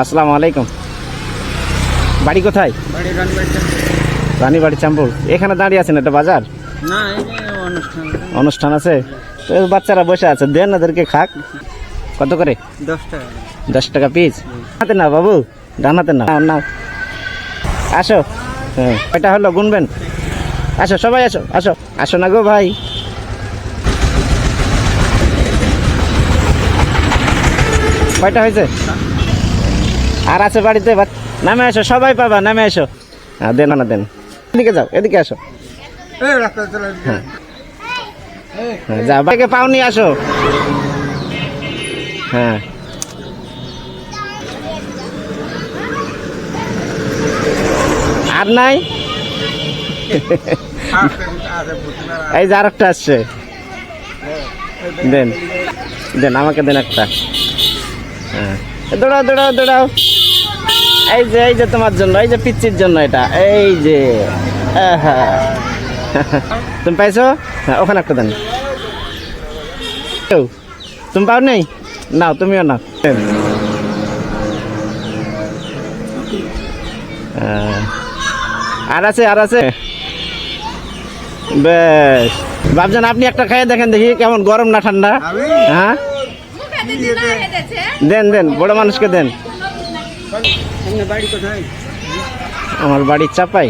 আসসালামু আলাইকুম। বাড়ি কোথায়? বাড়ি রানীবাড়ি চাম্পুর এখানে দাঁড়িয়ে আছেন একটা বাজার? অনুষ্ঠান আছে। তো বাচ্চারা বসে আছে দেন ওদেরকে খাক। কত করে? দশ টাকা। দশ টাকা পিস হাতে না বাবু ডান হাতে না না আসো। হ্যাঁ এটা হলো গুনবেন। আসো সবাই আসো আসো। আসো না গো ভাই। কয়টা হয়েছে? আর আছে বাড়িতে নামে আসো সবাই পাবা নামে আসো। হ্যাঁ দেন না দেন। এদিকে যাও এদিকে আসো। রাস্তা হ্যাঁ। যা বাইকে পাও নিয়ে আসো। হ্যাঁ। আর নাই? এই যে আরেকটা আসছে। দেন দেন আমাকে দেন একটা। হ্যাঁ। দৌড়াও দৌড়াও দৌড়াও। এই যে এই যে তোমার জন্য এই যে পিচ্ছির জন্য এটা এই যে। তুমি পাইছো? হ্যাঁ ওখানে একটা দেন। তুমি পাও নেই? নাও তুমিও নাও। আর আছে আর আছে। বেশ। ভাবছেন আপনি একটা খাইয়ে দেখেন দেখি কেমন গরম না ঠান্ডা। হ্যাঁ? দেন দেন বড় মানুষকে দেন। বাড়ি আমার বাড়ির চাপাই।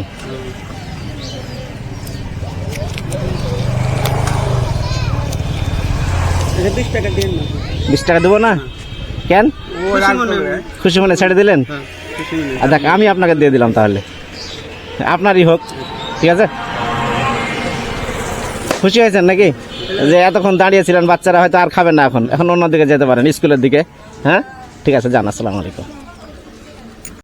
বিশ টাকা দেবো না কেন? খুশি মনে। খুশি ছেড়ে দিলেন? হ্যাঁ, মনে হয়। দেখ আমি আপনাকে দিয়ে দিলাম তাহলে। আপনারই হোক ঠিক আছে? খুশি হয়েছেন নাকি? যে এতক্ষণ দাঁড়িয়েছিলেন বাচ্চারা হয়তো আর খাবেন না এখন। এখন অন্যদিকে যেতে পারেন স্কুলের দিকে। হ্যাঁ? ঠিক আছে যান আসসালামু আলাইকুম।